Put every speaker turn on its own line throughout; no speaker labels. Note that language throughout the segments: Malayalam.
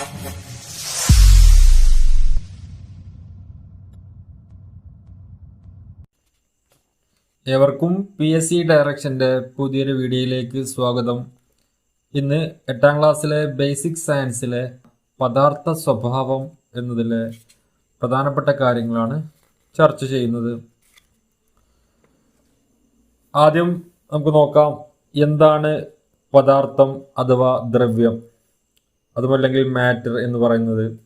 ഏവർക്കും പി എസ് സി ഡയറക്ഷന്റെ പുതിയൊരു വീഡിയോയിലേക്ക് സ്വാഗതം. ഇന്ന് എട്ടാം ക്ലാസ്സിലെ ബേസിക് സയൻസിലെ പദാർത്ഥ സ്വഭാവം എന്നതിലെ പ്രധാനപ്പെട്ട കാര്യങ്ങളാണ് ചർച്ച ചെയ്യുന്നത്. ആദ്യം നമുക്ക് നോക്കാം എന്താണ് പദാർത്ഥം അഥവാ ദ്രവ്യം? അതുമല്ലെങ്കിൽ മാറ്റർ എന്ന് പറയുന്നത്.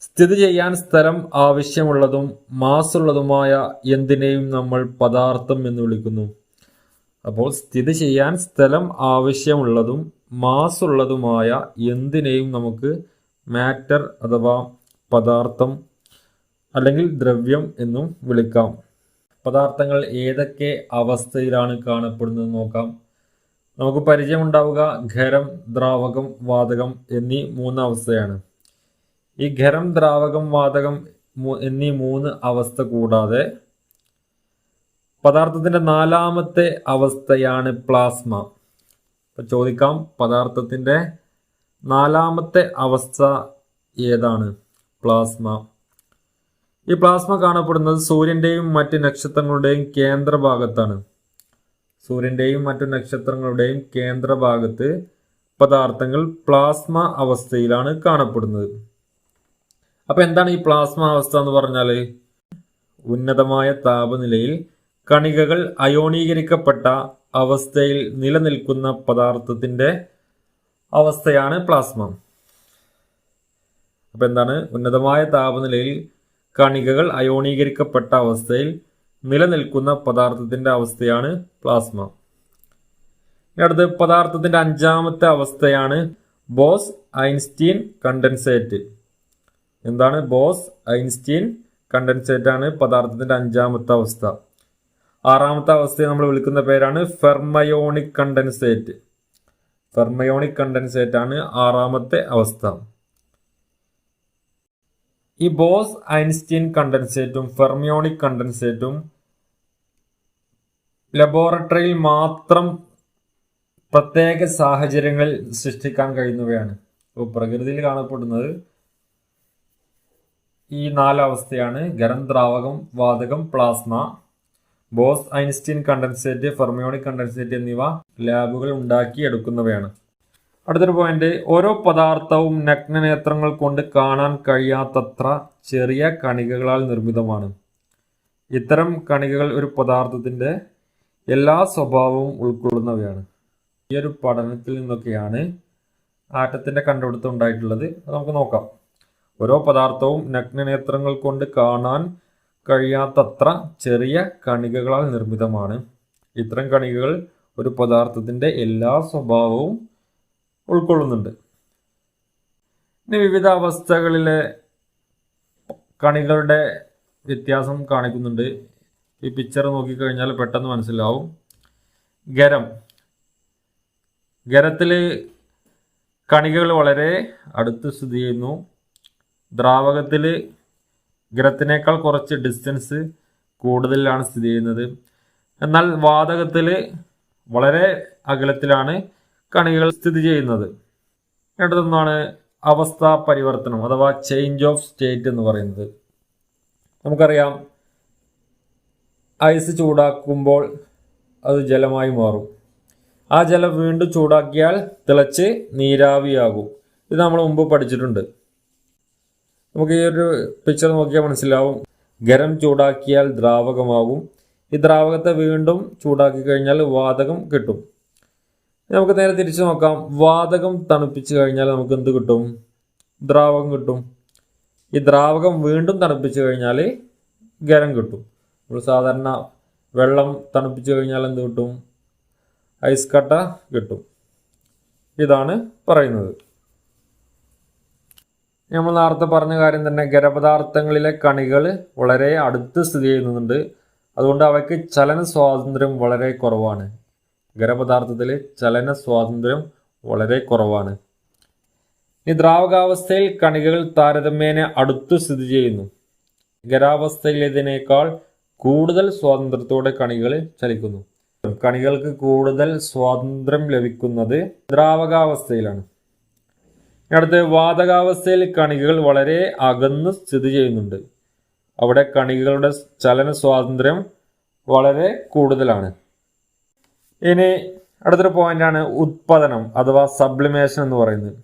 സ്ഥിതി ചെയ്യാൻ സ്ഥലം ആവശ്യമുള്ളതും മാസുള്ളതുമായ എന്തിനേയും നമ്മൾ പദാർത്ഥം എന്ന് വിളിക്കുന്നു. അപ്പോൾ സ്ഥിതി ചെയ്യാൻ സ്ഥലം ആവശ്യമുള്ളതും മാസുള്ളതുമായ എന്തിനേയും നമുക്ക് മാറ്റർ അഥവാ പദാർത്ഥം അല്ലെങ്കിൽ ദ്രവ്യം എന്നും വിളിക്കാം. പദാർത്ഥങ്ങൾ ഏതൊക്കെ അവസ്ഥയിലാണ് കാണപ്പെടുന്നത് നോക്കാം. നമുക്ക് പരിചയമുണ്ടാവുക ഖരം ദ്രാവകം വാതകം എന്നീ മൂന്ന് അവസ്ഥയാണ്. ഈ ഖരം ദ്രാവകം വാതകം എന്നീ മൂന്ന് അവസ്ഥ കൂടാതെ പദാർത്ഥത്തിന്റെ നാലാമത്തെ അവസ്ഥയാണ് പ്ലാസ്മ. ഇപ്പം ചോദിക്കാം പദാർത്ഥത്തിന്റെ നാലാമത്തെ അവസ്ഥ ഏതാണ്? പ്ലാസ്മ. ഈ പ്ലാസ്മ കാണപ്പെടുന്നത് സൂര്യന്റെയും മറ്റ് നക്ഷത്രങ്ങളുടെയും കേന്ദ്രഭാഗത്താണ്. സൂര്യന്റെയും മറ്റു നക്ഷത്രങ്ങളുടെയും കേന്ദ്രഭാഗത്ത് പദാർത്ഥങ്ങൾ പ്ലാസ്മ അവസ്ഥയിലാണ് കാണപ്പെടുന്നത്. അപ്പൊ എന്താണ് ഈ പ്ലാസ്മ അവസ്ഥ എന്ന് പറഞ്ഞാൽ ഉന്നതമായ താപനിലയിൽ കണികകൾ അയോണീകരിക്കപ്പെട്ട അവസ്ഥയിൽ നിലനിൽക്കുന്ന പദാർത്ഥത്തിന്റെ അവസ്ഥയാണ് പ്ലാസ്മ. അപ്പൊ എന്താണ്? ഉന്നതമായ താപനിലയിൽ കണികകൾ അയോണീകരിക്കപ്പെട്ട അവസ്ഥയിൽ നിലനിൽക്കുന്ന പദാർത്ഥത്തിന്റെ അവസ്ഥയാണ് പ്ലാസ്മ അടുത്ത് പദാർത്ഥത്തിന്റെ അഞ്ചാമത്തെ അവസ്ഥയാണ് ബോസ് ഐൻസ്റ്റീൻ കണ്ടൻസേറ്റ്. എന്താണ് ബോസ് ഐൻസ്റ്റീൻ കണ്ടൻസേറ്റ് ആണ് പദാർത്ഥത്തിന്റെ അഞ്ചാമത്തെ അവസ്ഥ. ആറാമത്തെ അവസ്ഥയെ നമ്മൾ വിളിക്കുന്ന പേരാണ് ഫെർമയോണിക് കണ്ടൻസേറ്റ് ഫെർമയോണിക് കണ്ടൻസേറ്റ് ആണ് ആറാമത്തെ അവസ്ഥ. ഈ ബോസ് ഐൻസ്റ്റീൻ കണ്ടൻസേറ്റും ഫെർമിയോണിക് കണ്ടൻസേറ്റും ലബോറട്ടറിയിൽ മാത്രം പ്രത്യേക സാഹചര്യങ്ങൾ സൃഷ്ടിക്കാൻ കഴിയുന്നവയാണ്. ഇപ്പോൾ പ്രകൃതിയിൽ കാണപ്പെടുന്നത് ഈ നാലവസ്ഥയാണ്. ഖരം ദ്രാവകം വാതകം plasma Bose Einstein condensate fermionic condensate എന്നിവ ലാബുകൾ ഉണ്ടാക്കി എടുക്കുന്നവയാണ് അടുത്തൊരു പോയിന്റ് ഓരോ പദാർത്ഥവും നഗ്നനേത്രങ്ങൾ കൊണ്ട് കാണാൻ കഴിയാത്തത്ര ചെറിയ കണികകളാൽ നിർമ്മിതമാണ്. ഇത്തരം കണികകൾ ഒരു പദാർത്ഥത്തിന്റെ എല്ലാ സ്വഭാവവും ഉൾക്കൊള്ളുന്നവയാണ്. ഈ ഒരു പഠനത്തിൽ നിന്നൊക്കെയാണ് ആറ്റത്തിന്റെ കണ്ടുപിടുത്തം ഉണ്ടായിട്ടുള്ളത്. നമുക്ക് നോക്കാം. ഓരോ പദാർത്ഥവും നഗ്നനേത്രങ്ങൾ കൊണ്ട് കാണാൻ കഴിയാത്തത്ര ചെറിയ കണികകളാൽ നിർമ്മിതമാണ്. ഇത്തരം കണികകൾ ഒരു പദാർത്ഥത്തിന്റെ എല്ലാ സ്വഭാവവും ഉൾക്കൊള്ളുന്നുണ്ട്. ഇനി വിവിധ അവസ്ഥകളിലെ കണികളുടെ വ്യത്യാസം കാണിക്കുന്നുണ്ട്. ഈ പിക്ചർ നോക്കിക്കഴിഞ്ഞാൽ പെട്ടെന്ന് മനസ്സിലാവും. ഗരം ഗരത്തിൽ കണികകൾ വളരെ അടുത്ത് സ്ഥിതി ചെയ്യുന്നു. ദ്രാവകത്തിൽ ഗരത്തിനേക്കാൾ കുറച്ച് ഡിസ്റ്റൻസ് കൂടുതലാണ് സ്ഥിതി ചെയ്യുന്നത്. എന്നാൽ വാതകത്തിൽ വളരെ അകലത്തിലാണ് കണികകൾ സ്ഥിതി ചെയ്യുന്നത്. രണ്ടതൊന്നാണ് അവസ്ഥ പരിവർത്തനം അഥവാ ചേഞ്ച് ഓഫ് സ്റ്റേറ്റ് എന്ന് പറയുന്നത്. നമുക്കറിയാം ഐസ് ചൂടാക്കുമ്പോൾ അത് ജലമായി മാറും. ആ ജലം വീണ്ടും ചൂടാക്കിയാൽ തിളച്ച് നീരാവിയാകും. ഇത് നമ്മൾ മുമ്പ് പഠിച്ചിട്ടുണ്ട്. നമുക്ക് ഈ ഒരു പിക്ചർ നോക്കിയാൽ മനസ്സിലാവും. ഗരം ചൂടാക്കിയാൽ ദ്രാവകമാകും. ഈ ദ്രാവകത്തെ വീണ്ടും ചൂടാക്കി കഴിഞ്ഞാൽ വാതകം കിട്ടും. നമുക്ക് നേരെ തിരിച്ചു നോക്കാം. വാതകം തണുപ്പിച്ച് കഴിഞ്ഞാൽ നമുക്ക് എന്ത് കിട്ടും? ദ്രാവകം കിട്ടും. ഈ ദ്രാവകം വീണ്ടും തണുപ്പിച്ച് കഴിഞ്ഞാൽ ഖരം കിട്ടും. നമ്മൾ സാധാരണ വെള്ളം തണുപ്പിച്ച് കഴിഞ്ഞാൽ എന്ത് കിട്ടും? ഐസ് കട്ട കിട്ടും. ഇതാണ് പറയുന്നത്. നമ്മൾ നേരത്തെ പറഞ്ഞ കാര്യം തന്നെ ഖരപദാർത്ഥങ്ങളിലെ കണികൾ വളരെ അടുത്ത് സ്ഥിതി ചെയ്യുന്നുണ്ട്. അതുകൊണ്ട് അവയ്ക്ക് ചലന സ്വാതന്ത്ര്യം വളരെ കുറവാണ്. ഖരപദാർത്ഥത്തിൽ ചലന സ്വാതന്ത്ര്യം വളരെ കുറവാണ്. ഈ ദ്രാവകാവസ്ഥയിൽ കണികകൾ താരതമ്യേന അടുത്തു സ്ഥിതി ചെയ്യുന്നു. ഖരാവസ്ഥയിലേതിനേക്കാൾ കൂടുതൽ സ്വാതന്ത്ര്യത്തോടെ കണികൾ ചലിക്കുന്നു. കണികൾക്ക് കൂടുതൽ സ്വാതന്ത്ര്യം ലഭിക്കുന്നത് ദ്രാവകാവസ്ഥയിലാണ്. ഇനി അടുത്ത് വാതകാവസ്ഥയിൽ കണികകൾ വളരെ അകന്ന് സ്ഥിതി ചെയ്യുന്നുണ്ട്. അവിടെ കണികകളുടെ ചലന സ്വാതന്ത്ര്യം വളരെ കൂടുതലാണ്. ഇനി അടുത്തൊരു പോയിന്റാണ് ഉത്പാദനം അഥവാ സബ്ലിമേഷൻ എന്ന് പറയുന്നത്.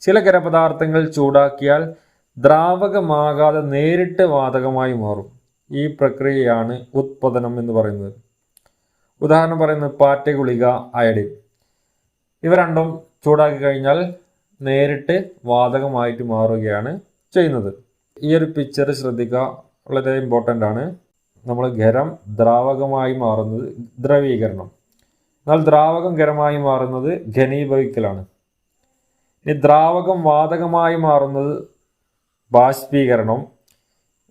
ചില ഖരപദാർത്ഥങ്ങൾ ചൂടാക്കിയാൽ ദ്രാവകമാകാതെ നേരിട്ട് വാതകമായി മാറും. ഈ പ്രക്രിയയാണ് ഉത്പാദനം എന്ന് പറയുന്നത്. ഉദാഹരണം പറയുന്നത് പാറ്റ ഗുളിക അയഡിൻ. ഇവ രണ്ടും ചൂടാക്കി കഴിഞ്ഞാൽ നേരിട്ട് വാതകമായിട്ട് മാറുകയാണ് ചെയ്യുന്നത്. ഈ ഒരു പിക്ചർ ശ്രദ്ധിക്കുക. വളരെ ഇമ്പോർട്ടന്റ് ആണ്. നമ്മൾ ഖരം ദ്രാവകമായി മാറുന്നത് ദ്രവീകരണം. എന്നാൽ ദ്രാവകം ഖരമായി മാറുന്നത് ഘനീഭവിക്കലാണ് ഇനി ദ്രാവകം വാതകമായി മാറുന്നത് ബാഷ്പീകരണം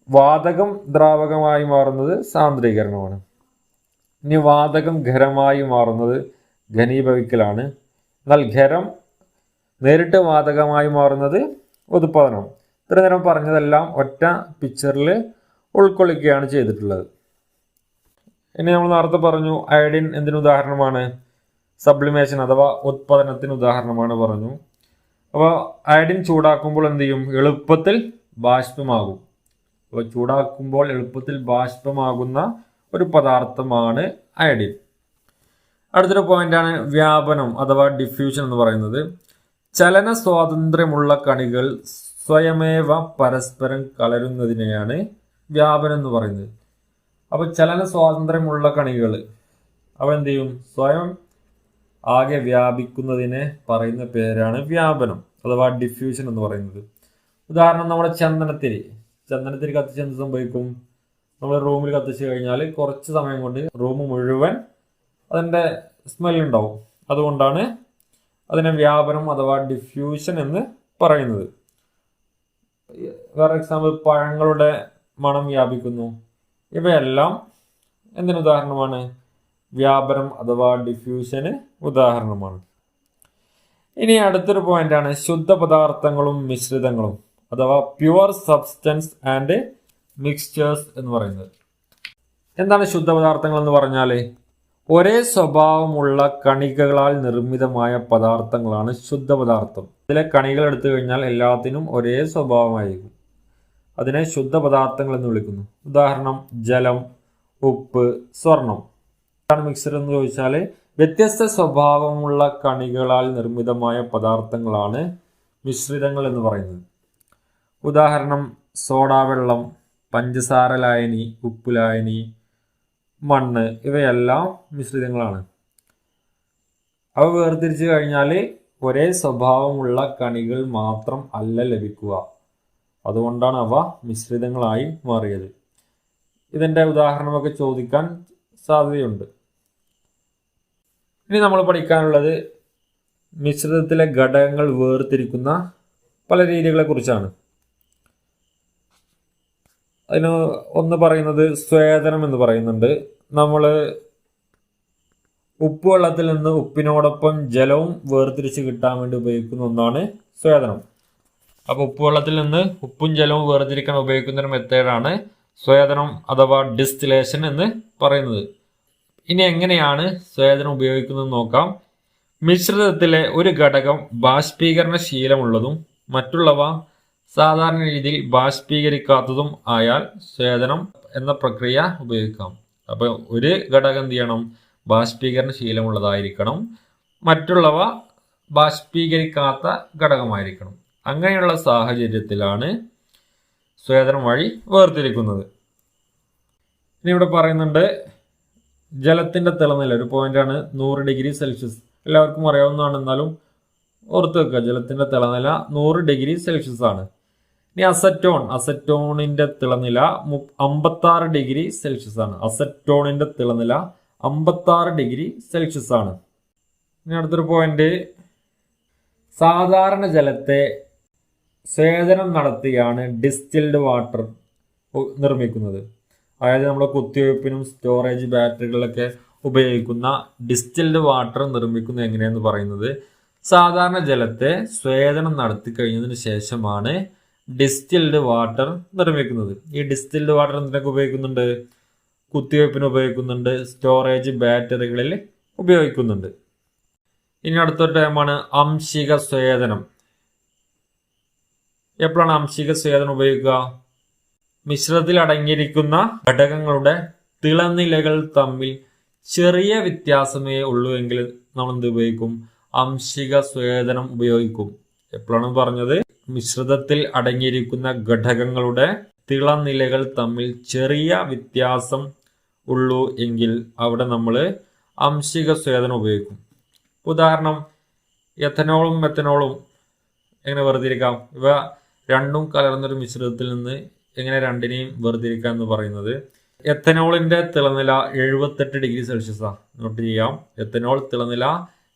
വാതകം ദ്രാവകമായി മാറുന്നത് സാന്ദ്രീകരണമാണ്. ഇനി വാതകം ഖരമായി മാറുന്നത് ഘനീഭവിക്കലാണ് എന്നാൽ ഖരം നേരിട്ട് വാതകമായി മാറുന്നത് ഉത്പാദനം. ഇത്ര നേരം പറഞ്ഞതെല്ലാം ഒറ്റ പിക്ചറിൽ ഉൾക്കൊള്ളിക്കുകയാണ് ചെയ്തിട്ടുള്ളത്. ഇനി നമ്മൾ നേരത്തെ പറഞ്ഞു അയഡിൻ എന്തിനു ഉദാഹരണമാണ്? സബ്ലിമേഷൻ അഥവാ ഉത്പാദനത്തിന് ഉദാഹരണമാണ് പറഞ്ഞു. അപ്പോൾ അയഡിൻ ചൂടാക്കുമ്പോൾ എന്ത് ചെയ്യും? എളുപ്പത്തിൽ ബാഷ്പമാകും. അപ്പോൾ ചൂടാക്കുമ്പോൾ എളുപ്പത്തിൽ ബാഷ്പമാകുന്ന ഒരു പദാർത്ഥമാണ് അയഡിൻ. അടുത്തൊരു പോയിന്റാണ് വ്യാപനം അഥവാ ഡിഫ്യൂഷൻ എന്ന് പറയുന്നത്. ചലന സ്വാതന്ത്ര്യമുള്ള കണികൾ സ്വയമേവ പരസ്പരം കലരുന്നതിനെയാണ് വ്യാപനം എന്ന് പറയുന്നത്. അപ്പോൾ ചലന സ്വാതന്ത്ര്യമുള്ള കണികൾ അവ എന്ത് ചെയ്യും? സ്വയം ആകെ വ്യാപിക്കുന്നതിനെ പറയുന്ന പേരാണ് വ്യാപനം അഥവാ ഡിഫ്യൂഷൻ എന്ന് പറയുന്നത്. ഉദാഹരണം നമ്മുടെ ചന്ദനത്തിരി. ചന്ദനത്തിരി കത്തിച്ച് എന്ത് സംഭവിക്കും? നമ്മൾ റൂമിൽ കത്തിച്ച് കഴിഞ്ഞാൽ കുറച്ച് സമയം കൊണ്ട് റൂം മുഴുവൻ അതിന്റെ സ്മെല്ലുണ്ടാവും അതുകൊണ്ടാണ് അതിനെ വ്യാപനം അഥവാ ഡിഫ്യൂഷൻ എന്ന് പറയുന്നത്. വേറെ എക്സാമ്പിൾ പഴങ്ങളുടെ മണം വ്യാപിക്കുന്നു. ഇവയെല്ലാം എന്തിന് ഉദാഹരണമാണ്? വ്യാപനം അഥവാ ഡിഫ്യൂഷന് ഉദാഹരണമാണ്. ഇനി അടുത്തൊരു പോയിന്റാണ് ശുദ്ധ പദാർത്ഥങ്ങളും മിശ്രിതങ്ങളും അഥവാ പ്യുവർ സബ്സ്റ്റൻസ് ആൻഡ് മിക്സ്ചേഴ്സ് എന്ന് പറയുന്നത്. എന്താണ് ശുദ്ധ പദാർത്ഥങ്ങൾ എന്ന് പറഞ്ഞാൽ? ഒരേ സ്വഭാവമുള്ള കണികകളാൽ നിർമ്മിതമായ പദാർത്ഥങ്ങളാണ് ശുദ്ധ പദാർത്ഥം ഇതിലെ കണികൾ എടുത്തു കഴിഞ്ഞാൽ എല്ലാത്തിനും ഒരേ സ്വഭാവമായിരിക്കും. അതിനെ ശുദ്ധ പദാർത്ഥങ്ങൾ എന്ന് വിളിക്കുന്നു. ഉദാഹരണം ജലം ഉപ്പ് സ്വർണം. എന്താണ് മിക്സർ എന്ന് ചോദിച്ചാൽ വ്യത്യസ്ത സ്വഭാവമുള്ള കണികളാൽ നിർമ്മിതമായ പദാർത്ഥങ്ങളാണ് മിശ്രിതങ്ങൾ എന്ന് പറയുന്നത്. ഉദാഹരണം സോഡാ വെള്ളം പഞ്ചസാര ലായനി ഉപ്പ് ലായനി മണ്ണ് ഇവയെല്ലാം മിശ്രിതങ്ങളാണ്. അവ വേർതിരിച്ചു കഴിഞ്ഞാൽ ഒരേ സ്വഭാവമുള്ള കണികൾ മാത്രം അല്ല ലഭിക്കുക. അതുകൊണ്ടാണ് അവ മിശ്രിതങ്ങളായി മാറിയത്. ഇതിന്റെ ഉദാഹരണമൊക്കെ ചോദിക്കാൻ സാധ്യതയുണ്ട്. ഇനി നമ്മൾ പഠിക്കാനുള്ളത് മിശ്രിതത്തിലെ ഘടകങ്ങൾ വേർതിരിക്കുന്ന പല രീതികളെക്കുറിച്ചാണ്. അതിന് ഒന്ന് പറയുന്നത് സ്വേദനം എന്ന് പറയുന്നുണ്ട്. നമ്മൾ ഉപ്പ് വെള്ളത്തിൽ നിന്ന് ഉപ്പിനോടൊപ്പം ജലവും വേർതിരിച്ച് കിട്ടാൻ വേണ്ടി ഉപയോഗിക്കുന്ന ഒന്നാണ് സ്വേദനം. അപ്പോൾ ഉപ്പുവെള്ളത്തിൽ നിന്ന് ഉപ്പും ജലവും വേർതിരിക്കാൻ ഉപയോഗിക്കുന്ന ഒരു മെത്തേഡാണ് സ്വേദനം അഥവാ ഡിസ്റ്റിലേഷൻ എന്ന് പറയുന്നത്. ഇനി എങ്ങനെയാണ് സ്വേദനം ഉപയോഗിക്കുന്നത് നോക്കാം. മിശ്രിതത്തിലെ ഒരു ഘടകം ബാഷ്പീകരണ ശീലമുള്ളതും മറ്റുള്ളവ സാധാരണ രീതിയിൽ ബാഷ്പീകരിക്കാത്തതും ആയാൽ സ്വേദനം എന്ന പ്രക്രിയ ഉപയോഗിക്കാം. അപ്പോൾ ഒരു ഘടകം എന്ത് ചെയ്യണം? ബാഷ്പീകരണ ശീലമുള്ളതായിരിക്കണം മറ്റുള്ളവ ബാഷ്പീകരിക്കാത്ത ഘടകമായിരിക്കണം. അങ്ങനെയുള്ള സാഹചര്യത്തിലാണ് സ്വേദനം വഴി വേർതിരിക്കുന്നത്. ഇനി ഇവിടെ പറയുന്നുണ്ട് ജലത്തിന്റെ തിളനില ഒരു പോയിന്റാണ് നൂറ് ഡിഗ്രി സെൽഷ്യസ്. എല്ലാവർക്കും അറിയാവുന്നതാണ് എന്നാലും ഓർത്ത് വെക്കുക ജലത്തിന്റെ തിളനില നൂറ് ഡിഗ്രി സെൽഷ്യസ് ആണ്. ഇനി അസറ്റോൺ അസറ്റോണിന്റെ തിളനില അമ്പത്താറ് ഡിഗ്രി സെൽഷ്യസ് ആണ്. അസറ്റോണിന്റെ തിളനില അമ്പത്താറ് ഡിഗ്രി സെൽഷ്യസ് ആണ്. ഇനി അടുത്തൊരു പോയിന്റ് സാധാരണ ജലത്തെ സ്വേദനം നടത്തിയാണ് ഡിസ്റ്റിൽഡ് വാട്ടർ നിർമ്മിക്കുന്നത്. അതായത് നമ്മുടെ കുത്തിവയ്പ്പിനും സ്റ്റോറേജ് ബാറ്ററികളിലൊക്കെ ഉപയോഗിക്കുന്ന ഡിസ്റ്റിൽഡ് വാട്ടർ നിർമ്മിക്കുന്നത് എങ്ങനെയെന്ന് പറയുന്നത്. സാധാരണ ജലത്തെ സ്വേദനം നടത്തി കഴിഞ്ഞതിന് ശേഷമാണ് ഡിസ്റ്റിൽഡ് വാട്ടർ നിർമ്മിക്കുന്നത്. ഈ ഡിസ്റ്റിൽഡ് വാട്ടർ എന്തിനൊക്കെ ഉപയോഗിക്കുന്നുണ്ട്? കുത്തിവയ്പ്പിന് ഉപയോഗിക്കുന്നുണ്ട് സ്റ്റോറേജ് ബാറ്ററികളിൽ ഉപയോഗിക്കുന്നുണ്ട്. ഇനി അടുത്തൊരു ടൈമാണ് അംശിക സ്വേദനം എപ്പോഴാണ് ആംശിക സ്വേദനം ഉപയോഗിക്കുക? മിശ്രിതത്തിൽ അടങ്ങിയിരിക്കുന്ന ഘടകങ്ങളുടെ തിളനിലകൾ തമ്മിൽ ചെറിയ വ്യത്യാസമേ ഉള്ളൂ എങ്കിൽ നമ്മൾ എന്ത് ഉപയോഗിക്കും? ആംശിക സ്വേദനം ഉപയോഗിക്കും. എപ്പോഴാണ് പറഞ്ഞത്? മിശ്രിതത്തിൽ അടങ്ങിയിരിക്കുന്ന ഘടകങ്ങളുടെ തിളനിലകൾ തമ്മിൽ ചെറിയ വ്യത്യാസം ഉള്ളൂ എങ്കിൽ അവിടെ നമ്മൾ അംശിക സ്വേദനം ഉപയോഗിക്കും. ഉദാഹരണം എഥനോളും മെത്തനോളും എങ്ങനെ വേർതിരിക്കാം? ഇവ രണ്ടും കലർന്നൊരു മിശ്രിതത്തിൽ നിന്ന് എങ്ങനെ രണ്ടിനെയും വേർതിരിക്കാം എന്ന് പറയുന്നത്? എത്തനോളിന്റെ തിളനില എഴുപത്തെട്ട് ഡിഗ്രി സെൽഷ്യസാണ് നോട്ട് ചെയ്യാം. എത്തനോൾ തിളനില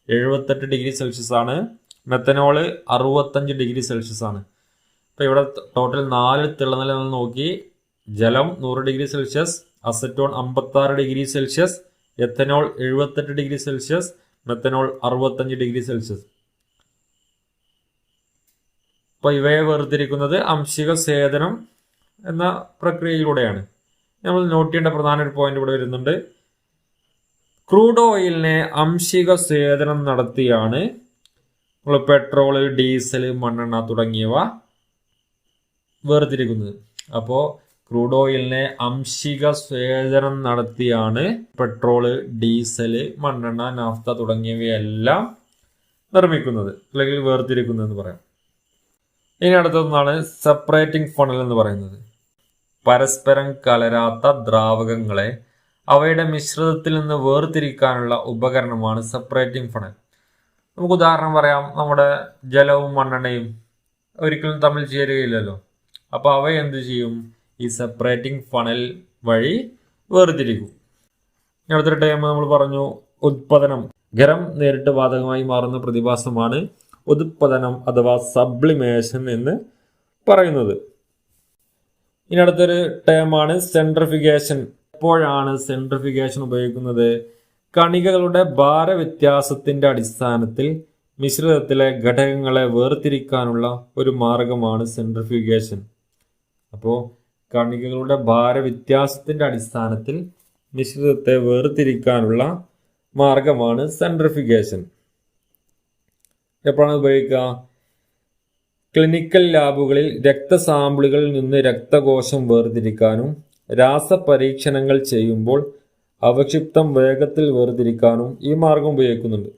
എഴുപത്തെട്ട് ഡിഗ്രി സെൽഷ്യസ് ആണ്. മെത്തനോൾ അറുപത്തഞ്ച് ഡിഗ്രി സെൽഷ്യസ് ആണ്. അപ്പോൾ ഇവിടെ ടോട്ടൽ നാല് തിളനില നോക്കി. ജലം നൂറ് ഡിഗ്രി സെൽഷ്യസ് അസറ്റോൺ അമ്പത്താറ് ഡിഗ്രി സെൽഷ്യസ് എത്തനോൾ എഴുപത്തെട്ട് ഡിഗ്രി സെൽഷ്യസ് മെത്തനോൾ അറുപത്തഞ്ച് ഡിഗ്രി സെൽഷ്യസ്. അപ്പോൾ ഇവയെ വേർതിരിക്കുന്നത് അംശിക സേതനം എന്ന പ്രക്രിയയിലൂടെയാണ്. നമ്മൾ നോട്ട് ചെയ്യേണ്ട പ്രധാന ഒരു പോയിന്റ് ഇവിടെ വരുന്നുണ്ട്. ക്രൂഡ് ഓയിലിനെ അംശിക സേതനം നടത്തിയാണ്. നമ്മൾ പെട്രോൾ ഡീസൽ മണ്ണെണ്ണ തുടങ്ങിയവ വേർതിരിക്കുന്നത്. അപ്പോൾ ക്രൂഡ് ഓയിലിനെ അംശിക സ്വേദനം നടത്തിയാണ് പെട്രോൾ ഡീസൽ മണ്ണെണ്ണ നാഫ്ത തുടങ്ങിയവയെല്ലാം നിർമ്മിക്കുന്നത് അല്ലെങ്കിൽ വേർതിരിക്കുന്നത് എന്ന് പറയാം. ഇനി അടുത്തൊന്നാണ് സെപ്പറേറ്റിംഗ് ഫണൽ എന്ന് പറയുന്നത്. പരസ്പരം കലരാത്ത ദ്രാവകങ്ങളെ അവയുടെ മിശ്രിതത്തിൽ നിന്ന് വേർതിരിക്കാനുള്ള ഉപകരണമാണ് സെപ്പറേറ്റിംഗ് ഫണൽ നമുക്ക് ഉദാഹരണം പറയാം നമ്മുടെ ജലവും മണ്ണെണ്ണയും ഒരിക്കലും തമ്മിൽ ചേരുകയില്ലല്ലോ. അപ്പോൾ അവ എന്ത് ചെയ്യും? ഈ സെപ്പറേറ്റിംഗ് ഫണൽ വഴി വേർതിരിക്കും. അടുത്തൊരു ടൈം നമ്മൾ പറഞ്ഞു ഉത്പതനം. ഖരം നേരിട്ട് ബാധകമായി മാറുന്ന പ്രതിഭാസമാണ് ഉത്പതനം അഥവാ സബ്ലിമേഷൻ എന്ന് പറയുന്നത്. ഇനി അടുത്തൊരു ടേമാണ് സെൻട്രിഫിക്കേഷൻ എപ്പോഴാണ് സെൻട്രിഫിക്കേഷൻ ഉപയോഗിക്കുന്നത്? കണികകളുടെ ഭാരവ്യത്യാസത്തിന്റെ അടിസ്ഥാനത്തിൽ മിശ്രിതത്തിലെ ഘടകങ്ങളെ വേർതിരിക്കാനുള്ള ഒരു മാർഗമാണ് സെൻട്രിഫ്യൂഗേഷൻ അപ്പോൾ കണികകളുടെ ഭാരവ്യത്യാസത്തിന്റെ അടിസ്ഥാനത്തിൽ മിശ്രിതത്തെ വേർതിരിക്കാനുള്ള മാർഗമാണ് സെൻട്രിഫിക്കേഷൻ എപ്പോഴാണ് ഉപയോഗിക്കുക? ക്ലിനിക്കൽ ലാബുകളിൽ രക്തസാമ്പിളുകളിൽ നിന്ന് രക്തകോശം വേർതിരിക്കാനും രാസപരീക്ഷണങ്ങൾ ചെയ്യുമ്പോൾ അവക്ഷിപ്തം വേഗത്തിൽ വേർതിരിക്കാനും ഈ മാർഗം ഉപയോഗിക്കുന്നുണ്ട്.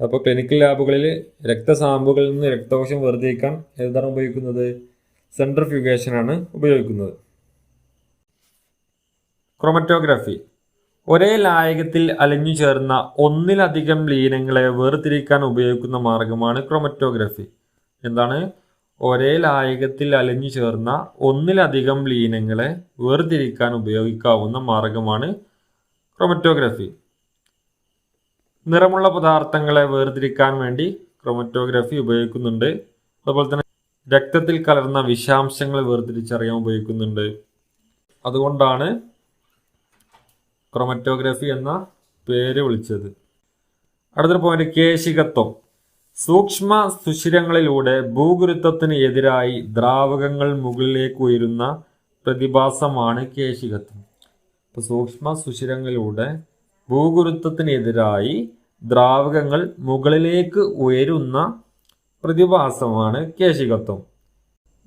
അപ്പോൾ ക്ലിനിക്കൽ ലാബുകളിൽ രക്തസാമ്പിളുകളിൽ നിന്ന് രക്തകോശം വേർതിരിക്കാൻ ഏതാണ് ഉപയോഗിക്കുന്നത്? സെൻട്രിഫ്യൂഗേഷനാണ് ഉപയോഗിക്കുന്നത്. ക്രോമറ്റോഗ്രാഫി ഒരേ ലായകത്തിൽ അലിഞ്ഞു ചേർന്ന ഒന്നിലധികം ലീനങ്ങളെ വേർതിരിക്കാൻ ഉപയോഗിക്കുന്ന മാർഗമാണ് ക്രോമറ്റോഗ്രഫി. എന്താണ്? ഒരേ ലായകത്തിൽ അലിഞ്ഞു ചേർന്ന ഒന്നിലധികം ലീനങ്ങളെ വേർതിരിക്കാൻ ഉപയോഗിക്കാവുന്ന മാർഗമാണ് ക്രോമറ്റോഗ്രഫി. നിറമുള്ള പദാർത്ഥങ്ങളെ വേർതിരിക്കാൻ വേണ്ടി ക്രോമറ്റോഗ്രഫി ഉപയോഗിക്കുന്നുണ്ട്. അതുപോലെ തന്നെ രക്തത്തിൽ കലർന്ന വിഷാംശങ്ങൾ വേർതിരിച്ചറിയാൻ ഉപയോഗിക്കുന്നുണ്ട്. അതുകൊണ്ടാണ് ക്രോമറ്റോഗ്രാഫി എന്ന പേര് വിളിച്ചത്. അടുത്തൊരു പോയിന്റ് കേശികത്വം. സൂക്ഷ്മ സുഷിരങ്ങളിലൂടെ ഭൂഗുരുത്വത്തിന് എതിരായി ദ്രാവകങ്ങൾ മുകളിലേക്ക് ഉയരുന്ന പ്രതിഭാസമാണ് കേശികത്വം. ഇപ്പോൾ സൂക്ഷ്മ സുഷിരങ്ങളിലൂടെ ഭൂഗുരുത്വത്തിനെതിരായി ദ്രാവകങ്ങൾ മുകളിലേക്ക് ഉയരുന്ന പ്രതിഭാസമാണ് കേശികത്വം.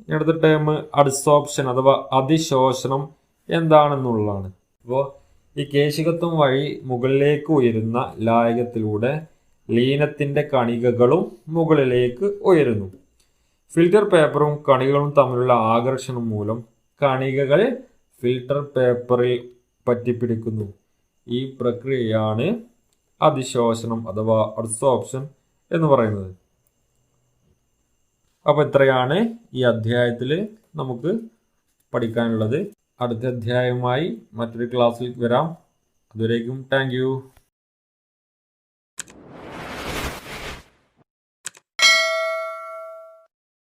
അടുത്ത ടൈം അഡ്സോപ്ഷൻ അഥവാ അതിശോഷണം എന്താണെന്നുള്ളതാണ്. അപ്പോൾ ഈ കേശികത്വം വഴി മുകളിലേക്ക് ഉയരുന്ന ലായകത്തിലൂടെ ലീനത്തിന്റെ കണികകളും മുകളിലേക്ക് ഉയരുന്നു. ഫിൽറ്റർ പേപ്പറും കണികകളും തമ്മിലുള്ള ആകർഷണം മൂലം കണികകൾ ഫിൽറ്റർ പേപ്പറിൽ പറ്റിപ്പിടിക്കുന്നു. ഈ പ്രക്രിയയാണ് അതിശോഷണം അഥവാ അഡ്സോപ്ഷൻ എന്ന് പറയുന്നത്. അപ്പോൾ ഇത്രയാണ് ഈ അധ്യായത്തിൽ നമുക്ക് പഠിക്കാനുള്ളത്. അടുത്ത അധ്യായവുമായി മറ്റൊരു ക്ലാസ്സിൽ വരാം. അതുവരേക്കും താങ്ക്